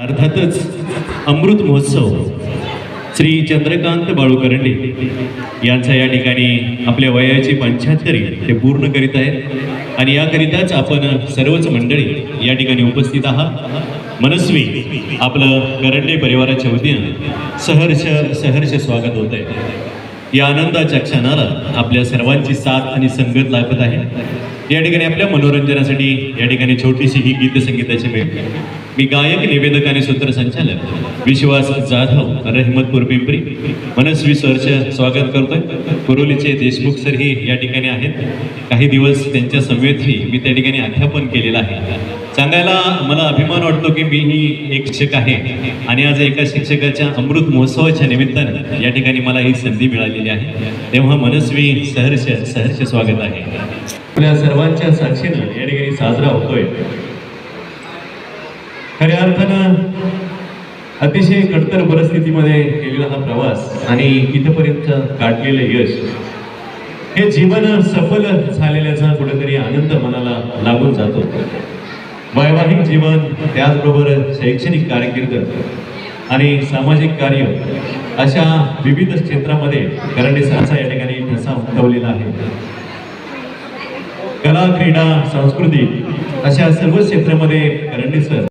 अर्थातच अमृत महोत्सव श्री चंद्रकांत बाळू करंडे यांचा या ठिकाणी आपल्या वयाची पंच्याहत्तरी ते पूर्ण करीत आहेत. आणि याकरिताच आपण सर्वच मंडळी या ठिकाणी उपस्थित आहात. मनस्वी आपलं करंडे परिवाराच्या वतीनं सहर्ष सहर्ष स्वागत होत आहे. या आनंदाच्या क्षणाला आपल्या सर्वांची साथ आणि संगत लाभत आहे. या ठिकाणी आपल्या मनोरंजनासाठी या ठिकाणी छोटीशी ही गीत संगीताची भेट मी गायक निवेदक आणि सूत्रसंचालक विश्वास जाधव रहमतपूर पिंपरी मनस्वी सरच स्वागत करतोय. कुरोलीचे देशमुख सरही या ठिकाणी आहेत. काही दिवस त्यांच्या समवेतही मी त्या ठिकाणी अध्यापन केलेलं आहे. सांगायला मला अभिमान वाटतो की मी ही एक शिक्षक आहे आणि आज एका शिक्षकाच्या अमृत महोत्सवाच्या निमित्तानं या ठिकाणी मला ही संधी मिळालेली आहे. तेव्हा मनस्वी सहर्ष सहर्ष स्वागत आहे. आपल्या सर्वांच्या साक्षीनं या ठिकाणी साजरा होतोय. खऱ्या अर्थानं अतिशय कटतर परिस्थितीमध्ये केलेला हा प्रवास आणि इथपर्यंत गाठलेलं यश हे जीवन सफल झालेल्याचा कुठेतरी आनंद मनाला लागून जातो. वैवाहिक जीवन त्याचबरोबर शैक्षणिक कारकीर्द आणि सामाजिक कार्य अशा विविध क्षेत्रामध्ये करंडे सरांचा या ठिकाणी ठसा उमटवलेला आहे. कला क्रीडा संस्कृती अशा सर्व क्षेत्रामध्ये करंडे सर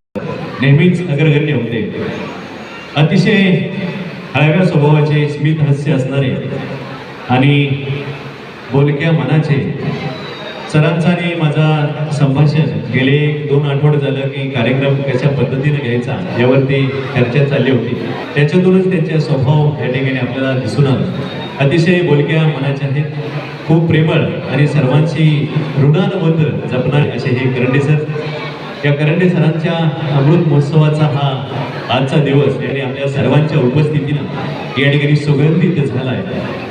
नेहमीच अग्रगण्य होते. अतिशय हळव्या स्वभावाचे स्मित हास्य असणारे आणि बोलक्या मनाचे सरांचा आणि माझा संभाषण गेले दोन आठवडे झालं की कार्यक्रम कशा पद्धतीने घ्यायचा यावरती चर्चा चालली होती. त्याच्यातूनच त्यांचे स्वभाव या ठिकाणी आपल्याला दिसून आला. अतिशय बोलक्या मनाचे आहेत खूप प्रेमळ आणि सर्वांशी ऋणानुबंध जपणारे असे हे करंडे सर. या करंडे सरांच्या अमृत महोत्सवाचा हा आजचा दिवस आणि आपल्या सर्वांच्या उपस्थितीनं या ठिकाणी सुगंधित झालाय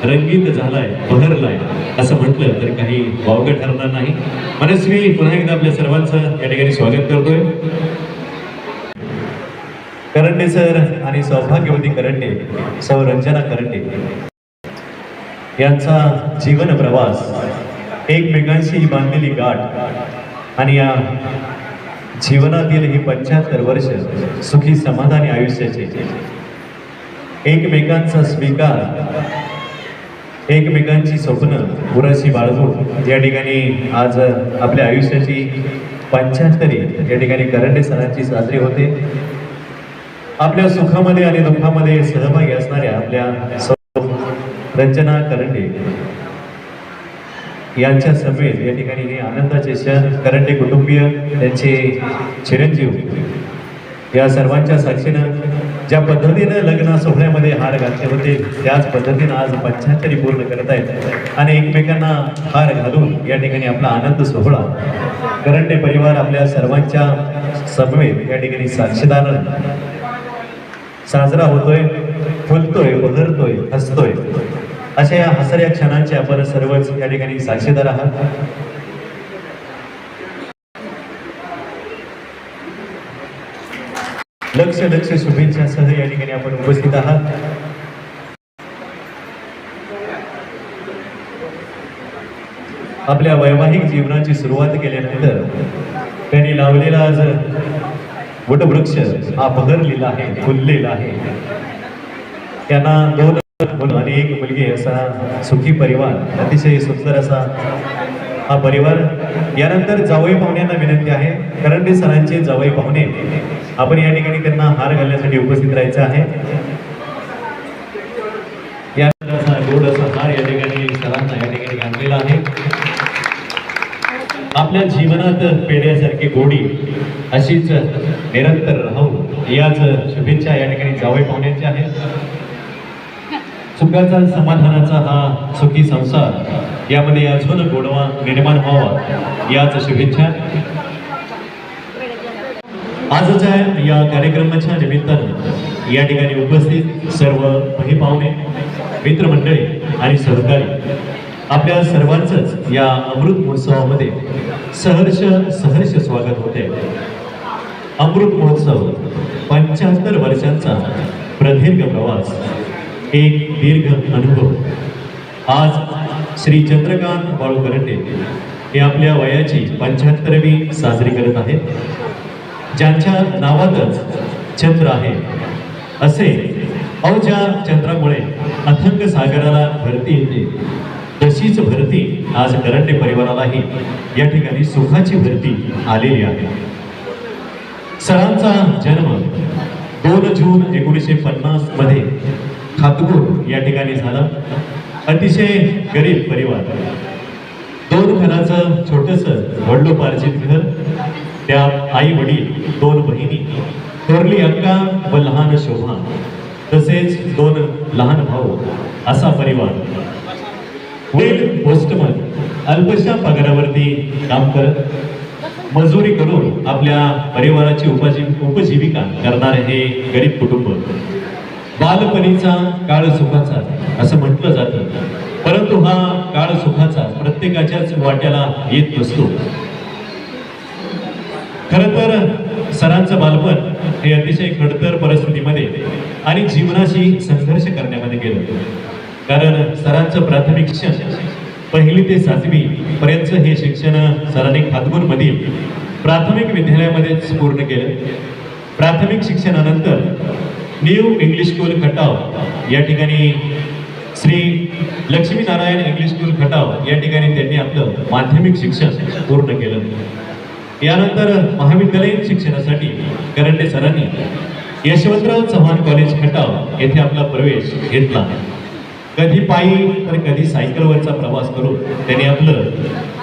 रंगीत झालाय बहरलाय असं म्हटलं तर काही वावगं ठरणार नाही. मनस्वी पुन्हा एकदा आपल्या सर्वांचं या ठिकाणी स्वागत करतोय. करंडे सर आणि सौभाग्यवती करंडे सौ रंजना करंडे. यांचा जीवन प्रवास एकमेकांशी बांधलेली गाठ आणि या जीवनातील ही पंच्याहत्तर वर्ष सुखी समाधानी आयुष्याचे एकमेकांचा स्वीकार एकमेकांची स्वप्न पुराशी बाळगून या ठिकाणी आज आपल्या आयुष्याची पंच्याहत्तरी या ठिकाणी करंडे सणांची साजरी होते. आपल्या सुखामध्ये आणि दुःखामध्ये सहभागी असणाऱ्या आपल्या रंजना करंडे. यांच्या समेत या ठिकाणी हे आनंदाचे क्षण करंडे कुटुंबीय त्यांचे चिरंजीव. या सर्वांच्या साक्षीनं ज्या पद्धतीनं लग्न सोहळ्यामध्ये हार घातले होते त्याच पद्धतीनं आज पंच्याहत्तरी पूर्ण करत आहेत आणि एकमेकांना हार घालून या ठिकाणी आपला आनंद सोहळा. करंडे परिवार आपल्या सर्वांच्या समवेत या ठिकाणी साक्षीदार साजरा होतोय फुलतोय उधरतोय हसतोय. अशा या हसऱ्या क्षणांचे आपण सर्वच या ठिकाणी साक्षीदार आहात. लक्ष लक्ष शुभेच्छासह या ठिकाणी आपण उपस्थित आहात. आपल्या वैवाहिक जीवनाची सुरुवात केल्यानंतर त्यांनी लावलेला आज वटवृक्ष हा बहरलेला आहे फुललेला आहे. त्यांना दोन मुलं आणि एक मुलगी असा सुखी परिवार अतिशय सुंदर असा हा परिवार. यानंतर जावई पाहुण्यांना विनंती आहे करंडे सरांचे जावई पाहुणे. आपण या ठिकाणी त्यांना हार घालण्यासाठी उपस्थित राहायचं आहे. या असा गोड असा हार या ठिकाणी सरांना या ठिकाणी घातलेला आहे. आपल्या जीवनात पेढ्यासारखी गोडी अशीच निरंतर राहू याच शुभेच्छा या ठिकाणी जावई पाहुण्यांच्या आहेत. सुखाचा समाधानाचा हा सुखी संसार. यामध्ये अजून गोडवा निर्माण व्हावा याच शुभेच्छा. आजच्या या कार्यक्रमाच्या निमित्तानं. या ठिकाणी उपस्थित सर्व बही पाहुणे मित्रमंडळी आणि सहकारी. आपल्या सर्वांचंच या अमृत महोत्सवामध्ये सहर्ष सहर्ष स्वागत होते. अमृत महोत्सव पंच्याहत्तर वर्षांचा प्रदीर्घ प्रवास. एक दीर्घ अनुभव. आज श्री चंद्रकांत बाळूकरंडे हे आपल्या वयाची पंच्याहत्तरवी साजरी करत आहेत. ज्यांच्या नावातच चंद्र आहे असे अवच्या चंद्रामुळे अथंग सागराला भरती येते. तशीच भरती आज करंडे परिवारालाही या ठिकाणी सुखाची भरती आलेली आहे. सरांचा जन्म दोन जून एकोणीसशे पन्नास मध्ये या ठिकाणी झाला. अतिशय गरीब परिवार. दोन घराचं छोटस वडलोपार्जित घर त्या आई वडील दोन बहिणी थोरली अक्का व लहान शोभा तसेच दोन लहान भाऊ असा परिवार. वडील पोस्टमन अल्पशा पगारावरती काम करत मजुरी करून आपल्या परिवाराची उपजी उपजीविका करणारे हे गरीब कुटुंब. बालपणीचा काळ सुखाचा असं म्हटलं जातं. परंतु हा काळ सुखाचा प्रत्येकाच्याच वाट्याला येत नसतो. खर तर सरांचं बालपण हे अतिशय खडतर परिस्थितीमध्ये आणि जीवनाशी संघर्ष करण्यामध्ये गेलं. कारण सरांचं प्राथमिक शिक्षण पहिली ते सातवी पर्यंत हे शिक्षण सरांनी खातगूर मधील प्राथमिक विद्यालयामध्येच पूर्ण केलं. प्राथमिक शिक्षणानंतर न्यू इंग्लिश स्कूल खटाव. या ठिकाणी श्री लक्ष्मीनारायण इंग्लिश स्कूल खटाव. या ठिकाणी त्यांनी आपलं माध्यमिक शिक्षण पूर्ण केलं. यानंतर महाविद्यालयीन शिक्षणासाठी करंडे सरांनी यशवंतराव चव्हाण कॉलेज खटाव येथे आपला प्रवेश घेतला. कधी पायी तर कधी सायकलवरचा प्रवास करून त्यांनी आपलं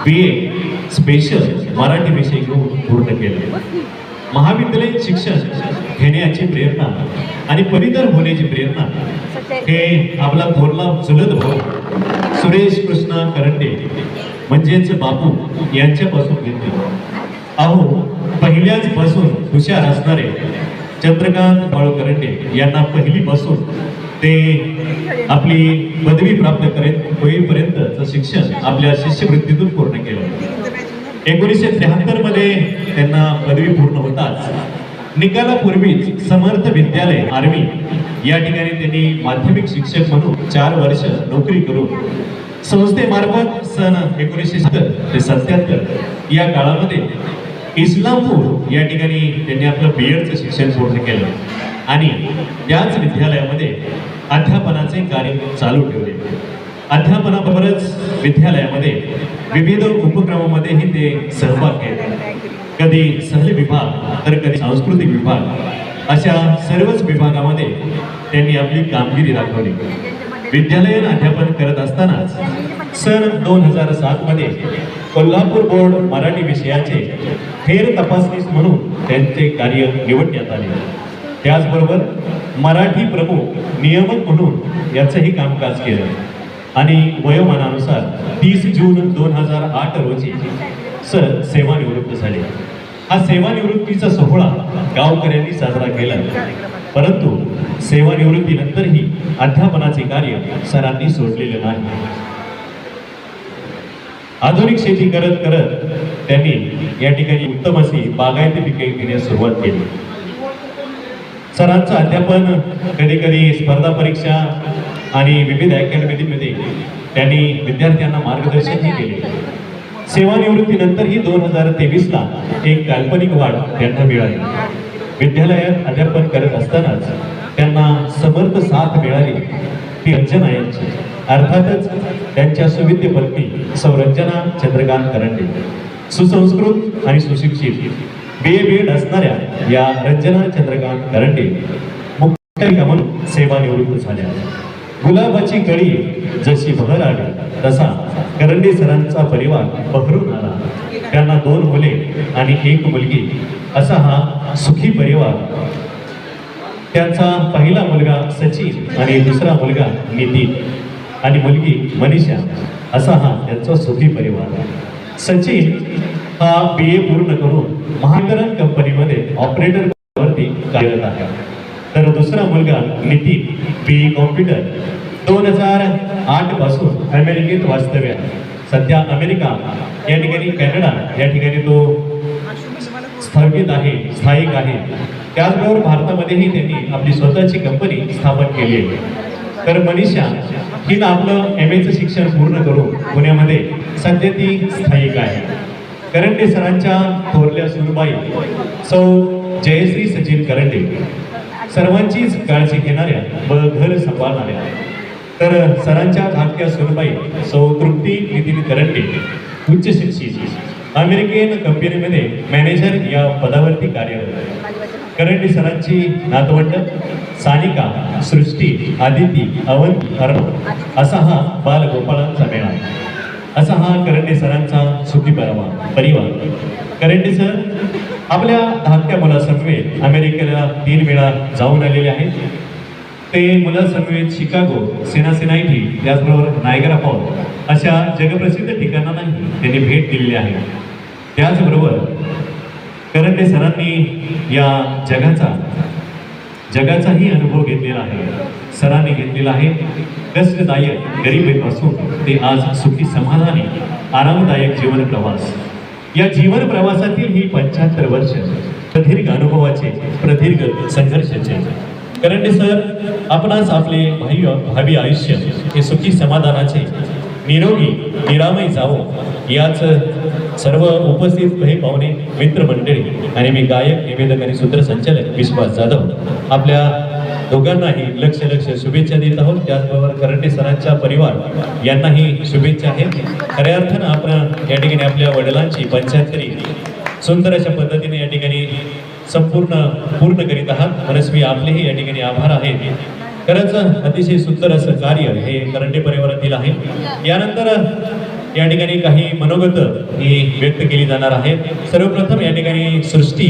बी ए स्पेशल मराठी विषय घेऊन पूर्ण केलं. महाविद्यालयीन शिक्षण घेण्याची प्रेरणा आणि पदवीधर होण्याची प्रेरणा हे आपला थोरला चुलत भाऊ सुरेश कृष्णा करंडे म्हणजेच बापू यांच्यापासून घेतले. अहो पहिल्याच पासून हुशार असणारे चंद्रकांत बाळू करंडे यांना पहिलीपासून ते आपली पदवी प्राप्त करेत होईपर्यंतचं शिक्षण आपल्या शिष्यवृत्तीतून पूर्ण केलं. एकोणीसशे त्र्याहत्तरमध्ये त्यांना पदवी पूर्ण होताच. निकालापूर्वीच समर्थ विद्यालय आर्मी या ठिकाणी त्यांनी माध्यमिक शिक्षक म्हणून चार वर्ष नोकरी करून संस्थेमार्फत सन एकोणीसशे सत्तर ते सत्याहत्तर या काळामध्ये इस्लामपूर या ठिकाणी त्यांनी आपलं बी एडचं शिक्षण पूर्ण केलं आणि त्याच विद्यालयामध्ये अध्यापनाचे कार्य चालू ठेवले. अध्यापनाबरोबरच विद्यालयामध्ये विविध उपक्रमामध्येही ते सहभाग घेत कधी सहल विभाग तर कधी सांस्कृतिक विभाग अशा सर्वच विभागामध्ये त्यांनी आपली कामगिरी दाखवली. विद्यालयीन अध्यापन करत असतानाच सन दोन हजार सातमध्ये कोल्हापूर बोर्ड मराठी विषयाचे फेर तपासणीस म्हणून त्यांचे कार्य निवडण्यात आले. त्याचबरोबर मराठी प्रमुख नियमक म्हणून याचंही कामकाज केलं. आणि वयोमानानुसार तीस जून दोन हजार आठ रोजी सर सेवानिवृत्त झाले. हा सेवानिवृत्तीचा सोहळा गावकऱ्यांनी साजरा केला. परंतु सेवानिवृत्तीनंतरही अध्यापनाचे कार्य सरांनी सोडलेले नाही. आधुनिक शेती करत करत त्यांनी या ठिकाणी उत्तम अशी बागायती पिके घेण्यास सुरुवात केली. सरांचं अध्यापन कधी कधी स्पर्धा परीक्षा आणि विविध अकॅडमीमध्ये त्यांनी विद्यार्थ्यांना मार्गदर्शनही केले. सेवानिवृत्तीनंतरही दोन हजार तेवीसला एक काल्पनिक वाढ त्यांना मिळाली. विद्यालयात अध्यापन करत असतानाच त्यांना समर्थ साथ मिळाली. ती रंजना यांची. अर्थातच त्यांच्या सुविद्य पत्नी सौरंजना चंद्रकांत करंडे. सुसंस्कृत आणि सुशिक्षित. बी ए बी एड असणाऱ्या या रंजना चंद्रकांत करंडे मुख्याधिका म्हणून सेवानिवृत्त झाल्या. गुलाबाची कळी जशी बहर आली तसा करंडे सरांचा परिवार बहरून आला. त्यांना दोन मुले आणि एक मुलगी असा हा सुखी परिवार. त्यांचा पहिला मुलगा सचिन आणि दुसरा मुलगा नितीन आणि मुलगी मनीषा असा हा त्यांचा सुखी परिवार. सचिन हा बी ए पूर्ण करून महाकरण कंपनीमध्ये ऑपरेटर वरती कार्यरत आहे. तर दुसरा मुलगा नितीन बी कॉम्प्युटर दोन हजार आठपासून अमेरिकेत वास्तव्य आहे. सध्या अमेरिका या ठिकाणी कॅनडा या ठिकाणी तो स्थगित आहे स्थायिक आहे. त्याचबरोबर भारतामध्येही त्यांनी आपली स्वतःची कंपनी स्थापन केली आहे. तर मनीषा हिनं आपलं एम एचं शिक्षण पूर्ण करून पुण्यामध्ये सध्या ती स्थायिक आहे. करंडे सरांच्या थोरल्या सुरबाई सौ जयश्री सचिन करंडे. सर्वांचीच काळजी घेणाऱ्या व घर सांभाळणाऱ्या. तर सरांच्या धाकट्या सुरबाई सौ तृप्ती नितीन करंडे उच्च शिक्षित अमेरिकन कंपनीमध्ये मॅनेजर या पदावरती कार्यरत. करंडे सरांची नातवंड सानिका सृष्टी आदिती अवंती अर्णव असा हा बालगोपाळांचा मेळा. असा हा करंडे सरांचा सुखी परवा परिवार. करंडे सर आपल्या धाकट्या मुलासमवेत अमेरिकेला तीन वेळा जाऊन आलेले आहेत. ते मुलासमवेत शिकागो सेनासेनायटी त्याचबरोबर नायगरा फॉल अशा जगप्रसिद्ध ठिकाणांनाही त्यांनी भेट दिलेली आहे. त्याचबरोबर करंडे सरांनी या जगाचा जगाचाही अनुभव घेतलेला आहे. सरांनी घेतलेला आहे. कष्टदायक गरिबीपासून ते आज सुखी समाधानी आरामदायक जीवन प्रवास या जीवन प्रवासातील ही पंच्याहत्तर वर्ष प्रदीर्घ अनुभवाचे प्रदीर्घ संघर्षाचे. करंडे सर आपणास आपले भाई भावी आयुष्य हे सुखी समाधानाचे निरोगी निरामय जावो याच सर्व उपस्थित काही पाहुणे मित्रमंडळी आणि मी गायक निवेदक आणि सूत्रसंचालक विश्वास जाधव आपल्या दोघांनाही लक्ष लक्ष शुभेच्छा देत आहोत. त्याचबरोबर करंटे सरांच्या परिवार यांनाही शुभेच्छा आहेत. खऱ्या अर्थानं आपण या ठिकाणी आपल्या वडिलांची पंचाहत्तरी सुंदर अशा पद्धतीने या ठिकाणी संपूर्ण पूर्ण करीत आहात. मनस्वी आपलेही या ठिकाणी आभार आहेत. खरंच अतिशय सुंदर असं कार्य हे करंडे परिवारातील आहे. यानंतर या ठिकाणी काही मनोगत ही व्यक्त केली जाणार आहेत सर्वप्रथम या ठिकाणी सृष्टी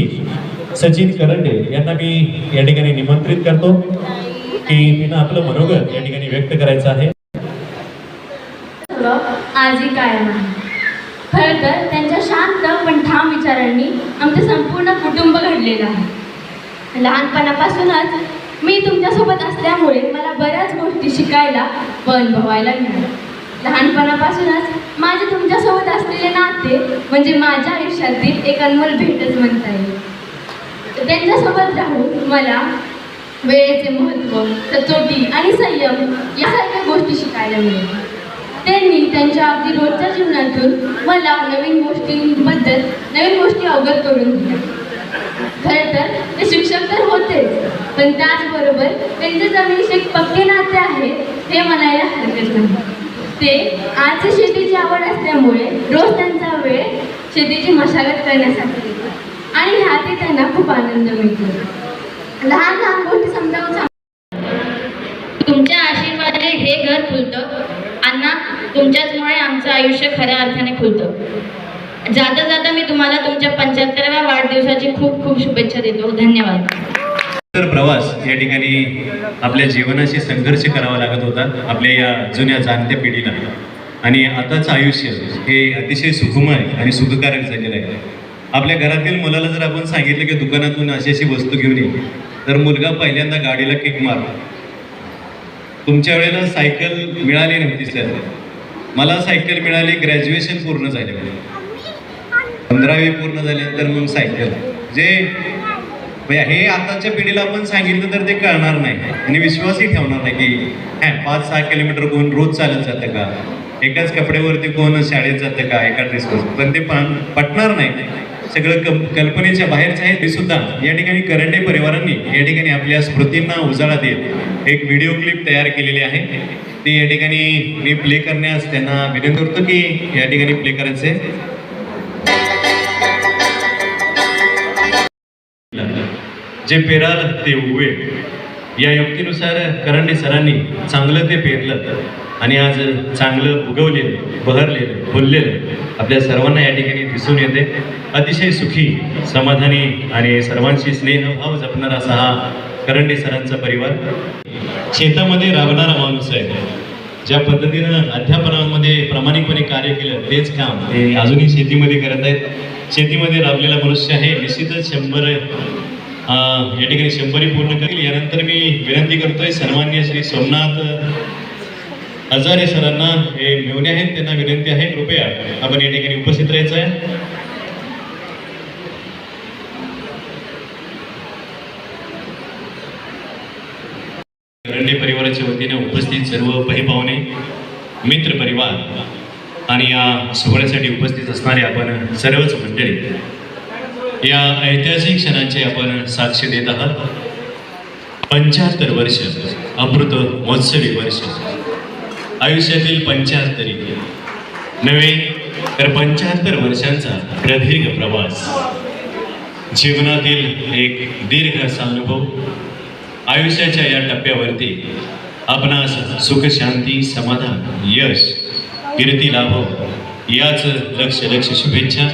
सचिन करंडे यांना मी या ठिकाणी निमंत्रित करतो की तिनं आपलं मनोगत या ठिकाणी व्यक्त करायचं आहे. आजी काय आहे. खरं तर त्यांच्या शांत पण ठाम विचारांनी आमचं संपूर्ण कुटुंब घडलेलं आहे. लहानपणापासूनच मी तुमच्यासोबत असल्यामुळे मला बऱ्याच गोष्टी शिकायला व अनुभवायला मिळाल्या लहानपणापासूनच माझे तुमच्यासोबत असलेले नाते म्हणजे माझ्या आयुष्यातील एक अनमोल भेटच म्हणता येईल. त्यांच्यासोबत राहून मला वेळेचे महत्त्व सचोटी आणि संयम यासारख्या गोष्टी शिकायला मिळाल्या त्यांनी त्यांच्या अगदी रोजच्या जीवनातून मला नवीन गोष्टींबद्दल नवीन गोष्टी अवगत करून दिल्या. खरं तर ते शिक्षक तर होतेच पण त्याचबरोबर त्यांचे जमिनीशी एक पक्के नाते आहे हे म्हणायला हरकत नाही. ते आजची शेतीची आवड असल्यामुळे रोज त्यांचा वेळ शेतीची मशागत करण्यासाठी आणि ह्यातही त्यांना खूप आनंद मिळतो. लहान लहान गोष्टी समजावून सांग. तुमच्या आशीर्वादाने हे घर खुलतं. अण्णा तुमच्याचमुळे आमचं आयुष्य खऱ्या अर्थाने खुलतं. जाता जाता मी तुम्हाला तुमच्या पंच्याहत्तराव्या वाढदिवसाची खूप खूप शुभेच्छा देतो. धन्यवाद. तर प्रवास या ठिकाणी आपल्या जीवनाशी संघर्ष करावा लागत होता. आपल्या या जुन्या जाणत्या पिढीला. आणि आताचं आयुष्य हे अतिशय सुखमय आणि सुखकारक झालेलं आहे. आपल्या घरातील मुलाला जर आपण सांगितलं की दुकानातून अशी अशी वस्तू घेऊन ये तर मुलगा पहिल्यांदा गाडीला किक मारतो तुमच्या वेळेला सायकल मिळाली नव्हती सर मला सायकल मिळाली ग्रॅज्युएशन पूर्ण झाले पंधरावी पूर्ण झाल्यानंतर मग सायकल. जे म्हणजे हे आताच्या पिढीला आपण सांगितलं तर ते कळणार नाही. आणि विश्वासही ठेवणार नाही की हा पाच सहा किलोमीटर कोण रोज चालत जातं का? एकाच कपड्यावरती कोण शाळेत जातं का? एका ड्रेसवर पण ते पण पटणार नाही. सगळं कल्पनेच्या बाहेरचं आहे ते सुद्धा. या ठिकाणी करंडे परिवारांनी या ठिकाणी आपल्या स्मृतींना उजाळा देत एक व्हिडिओ क्लिप तयार केलेली आहे. ती या ठिकाणी मी प्ले करण्यास त्यांना विनंती करतो की या ठिकाणी प्ले करायचे जे पेराल ते उभे या युक्तीनुसार करंडे सरांनी चांगलं ते पेरलं आणि आज चांगलं उगवलेलं बहरलेलं फुललेलं आपल्या सर्वांना या ठिकाणी दिसून येते. अतिशय सुखी समाधानी आणि सर्वांशी स्नेहभाव जपणारा असा हा करंडे सरांचा परिवार. शेतामध्ये राबणारा माणूस आहे. ज्या पद्धतीनं अध्यापनामध्ये प्रामाणिकपणे कार्य केलं तेच काम ते अजूनही शेतीमध्ये करत आहेत. शेतीमध्ये राबलेला मनुष्य आहे. निश्चितच शंभर या ठिकाणी शंभरी पूर्ण करेल. यानंतर मी विनंती करतोय सन्मान्य श्री सोमनाथ हजारे सरांना हे मेवणे आहेत त्यांना विनंती आहे. कृपया आपण या ठिकाणी उपस्थित राहायचं आहे. करंडे परिवाराच्या वतीने उपस्थित सर्व पाहुणे मित्र परिवार आणि या सोहळ्यासाठी उपस्थित असणारे आपण सर्वच मंडळी या ऐतिहासिक क्षणांचे आपण साक्ष देत आहात. पंच्याहत्तर वर्ष अमृत महोत्सवी वर्ष. आयुष्यातील पंच्याहत्तर नव्हे तर पंच्याहत्तर वर्षांचा प्रदीर्घ प्रवास. जीवनातील एक दीर्घ असा अनुभव. आयुष्याच्या या टप्प्यावरती आपणास सुख शांती समाधान यश कीर्ती लाभो याच लक्ष लक्ष शुभेच्छा.